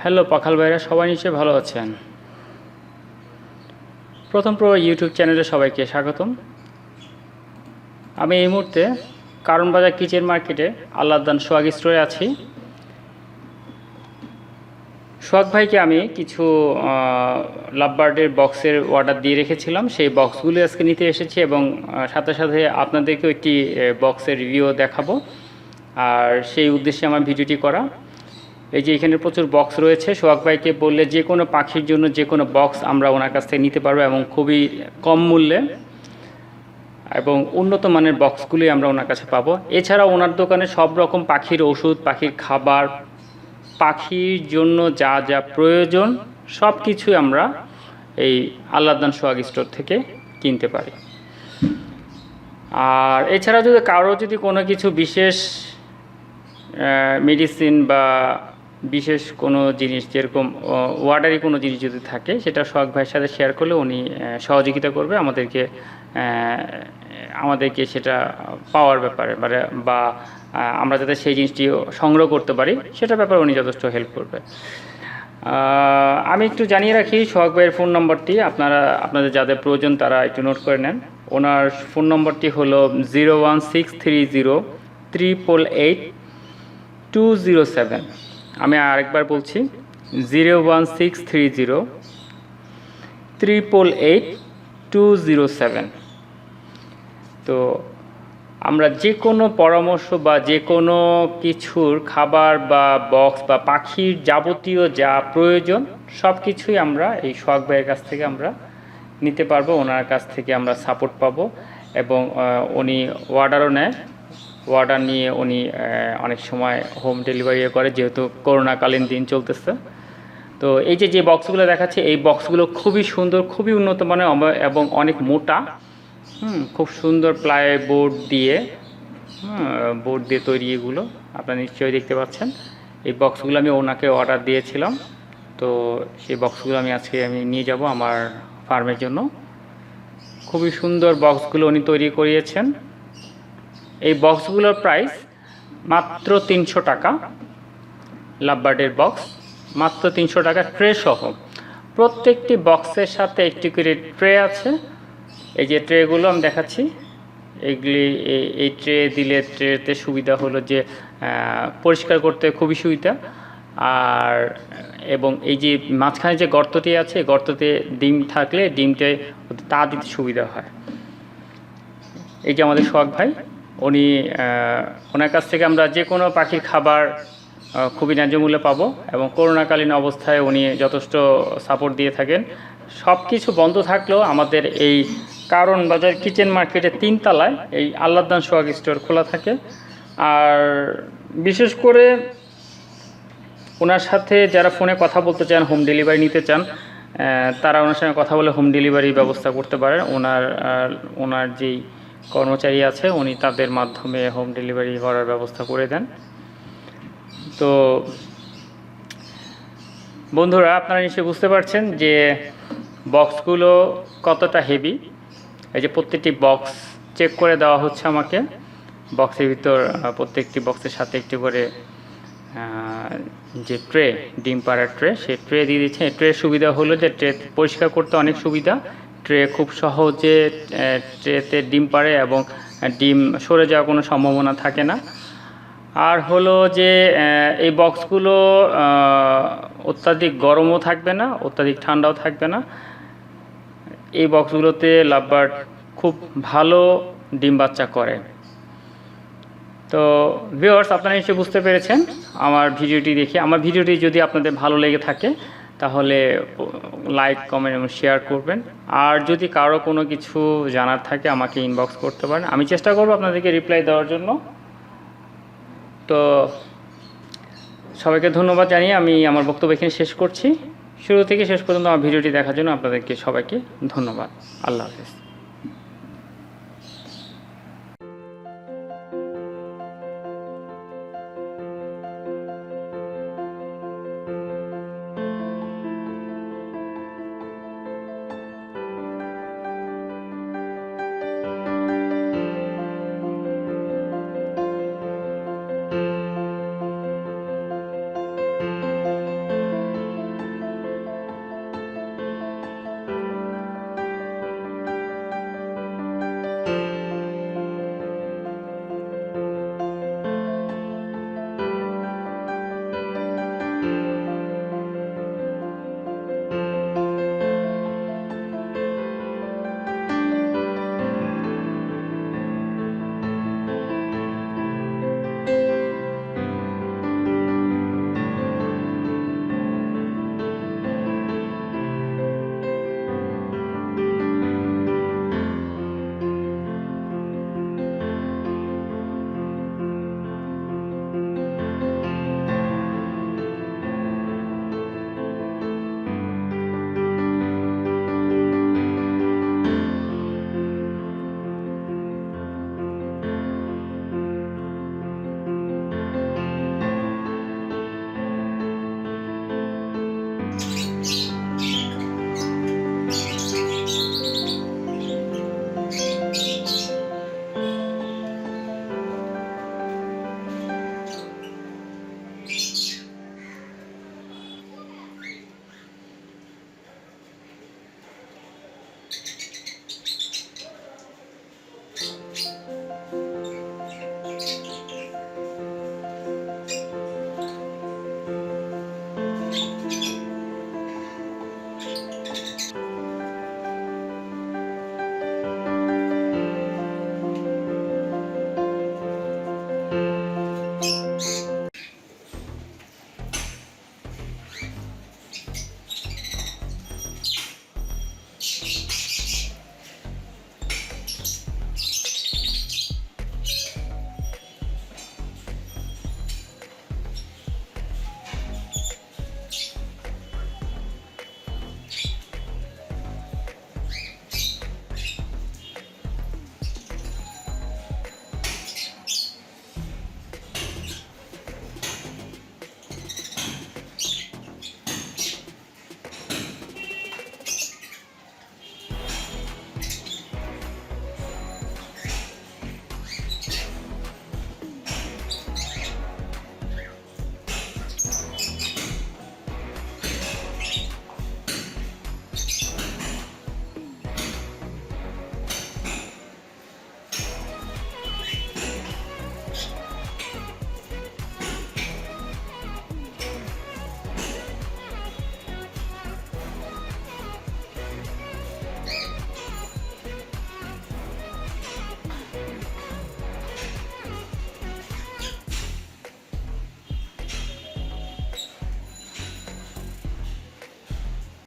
Hello পাখাল ভাইরা, সবাই নিশ্চয়ই ভালো আছেন। প্রথম প্রো ইউটিউব চ্যানেলে সবাইকে স্বাগতম। আমি এই মুহূর্তে কারণ বাজার কিচেন মার্কেটে আল্লাহদান সোয়াগ স্টোরে আছি। সোহাগ ভাইকে আমি কিছু লাভবার্ডের বক্সের অর্ডার দিয়ে রেখেছিলাম। সেই বক্সগুলি আজকে নিতে এসেছি এবং সাথে সাথে আপনাদেরকেও একটি বক্সের রিভিউ দেখাবো। আর সেই উদ্দেশ্যে আমার ভিডিওটি করা। এই যে এখানে প্রচুর বক্স রয়েছে। সোহাগ ভাইকে বললে যে কোনো পাখির জন্য যে কোনো বক্স আমরা ওনার কাছ থেকে নিতে পারব এবং খুবই কম মূল্যে এবং উন্নত মানের বক্সগুলি আমরা ওনার কাছে পাবো। এছাড়া ওনার দোকানে সব রকম পাখির ওষুধ, পাখির খাবার, পাখির জন্য যা যা প্রয়োজন সব কিছুই আমরা এই আল্লাদান সোহাগ স্টোর থেকে কিনতে পারি। আর এছাড়া যদি কারও যদি কোনো কিছু বিশেষ মেডিসিন বা বিশেষ কোনো জিনিস, যেরকম ওয়ার্ডারি কোনো জিনিস যদি থাকে, সেটা সোহাগ ভাইয়ের সাথে শেয়ার করলে উনি সহযোগিতা করবে আমাদেরকে আমাদেরকে সেটা পাওয়ার ব্যাপারে মানে বা আমরা যাতে সেই জিনিসটি সংগ্রহ করতে পারি, সেটার ব্যাপারে উনি যথেষ্ট হেল্প করবে। আমি একটু জানিয়ে রাখি, সোহাগ ভাইয়ের ফোন নম্বরটি আপনারা, আপনাদের যাদের প্রয়োজন তারা একটু নোট করে নেন। ওনার ফোন নম্বরটি হলো zero one six three zero triple eight two zero seven আমি আরেকবার বলছি zero one six three zero triple eight two zero seven তো আমরা যে কোনো পরামর্শ বা যে কোনো কিছুর খাবার বা বক্স বা পাখির যাবতীয় যা প্রয়োজন সব কিছুই আমরা এই সোহাগ ভাইয়ের কাছ থেকে আমরা নিতে পারব, ওনার কাছ থেকে আমরা সাপোর্ট পাবো এবং উনি অর্ডারও নেয়। অর্ডার নিয়ে উনি অনেক সময় হোম ডেলিভারি করে, যেহেতু করোনাকালীন দিন চলতেছে। তো এই যে যে বক্সগুলো দেখাচ্ছে, এই বক্সগুলো খুবই সুন্দর, খুবই উন্নত মানের এবং অনেক মোটা। হুম, খুব সুন্দর প্লাই বোর্ড দিয়ে বোর্ড দিয়ে তৈরি এগুলো। আপনারা নিশ্চয়ই দেখতে পাচ্ছেন। এই বক্সগুলো আমি ওনাকে অর্ডার দিয়েছিলাম। তো সেই বক্সগুলো আমি আজকে আমি নিয়ে যাব আমার ফার্মের জন্য। খুবই সুন্দর বক্সগুলো উনি তৈরি করিয়েছেন। এই বক্সগুলোর প্রাইস মাত্র তিনশো টাকা। লাভবার্ডের বক্স মাত্র তিনশো টাকা ট্রে সহ। প্রত্যেকটি বক্সের সাথে একটি করে ট্রে আছে। এই যে ট্রেগুলো আমি দেখাচ্ছি। এগুলি এই- ট্রে দিলে ট্রেতে সুবিধা হলো যে পরিষ্কার করতে খুবই সুবিধা। আর, এবং এই যে মাঝখানে যে গর্তটি আছে গর্ততে ডিম থাকলে ডিমটে তা দিতে সুবিধা হয়। এই যে আমাদের সোহাগ ভাই। উনি ওনার কাছ থেকে আমরা যে কোনো পাখির খাবার খুবই ন্যায্য মূল্যে পাবো এবং করোনাকালীন অবস্থায় উনি যথেষ্ট সাপোর্ট দিয়ে থাকেন। সব কিছু বন্ধ থাকলেও আমাদের এই কারণ বাজার কিচেন মার্কেটের তিনতলায় এই আল্লাহদান সোহাগ স্টোর খোলা থাকে। আর বিশেষ করে ওনার সাথে যারা ফোনে কথা বলতে চান, হোম ডেলিভারি নিতে চান তারা ওনার সঙ্গে কথা বলে হোম ডেলিভারি ব্যবস্থা করতে পারেন। ওনার ওনার যেই কর্মচারী আছে, উনি তাদের মাধ্যমে হোম ডেলিভারি করার ব্যবস্থা করে দেন। তো বন্ধুরা, আপনারা নিশ্চয়ই বুঝতে পারছেন যে বক্সগুলো কতটা হেভি এই যে প্রত্যেকটি বক্স চেক করে দেওয়া হচ্ছে আমাকে। বক্সের ভিতর প্রত্যেকটি বক্সের সাথে একটি করে যে ট্রে ডিম পাড়ার ট্রে সেই ট্রে দিয়ে দিচ্ছে ট্রে সুবিধা হলো যে ট্রে পরিষ্কার করতে অনেক সুবিধা। ট্রে খুব সহজে ট্রেতে ডিম পাড়ে এবং ডিম সরে যাওয়ার কোনো সম্ভাবনা থাকে না। আর হলো যে এই বক্সগুলো অত্যাধিক গরমও থাকবে না, অত্যাধিক ঠান্ডাও থাকবে না। এই বক্সগুলোতে লাভবার্ড খুব ভালো ডিম বাচ্চা করে। তো, ভিউয়ার্স, আপনারা নিশ্চয়ই বুঝতে পেরেছেন আমার ভিডিওটি দেখে। আমার ভিডিওটি যদি আপনাদের ভালো লেগে থাকে তাহলে লাইক কমেন্ট এবং শেয়ার করবেন। আর যদি কারও কোনো কিছু জানার থাকে, আমাকে ইনবক্স করতে পারেন। আমি চেষ্টা করব আপনাদেরকে রিপ্লাই দেওয়ার জন্য। তো সবাইকে ধন্যবাদ জানিয়ে আমি আমার বক্তব্য এখানে শেষ করছি। শুরু থেকে শেষ পর্যন্ত আমার ভিডিওটি দেখার জন্য আপনাদেরকে সবাইকে ধন্যবাদ। আল্লাহ হাফেজ।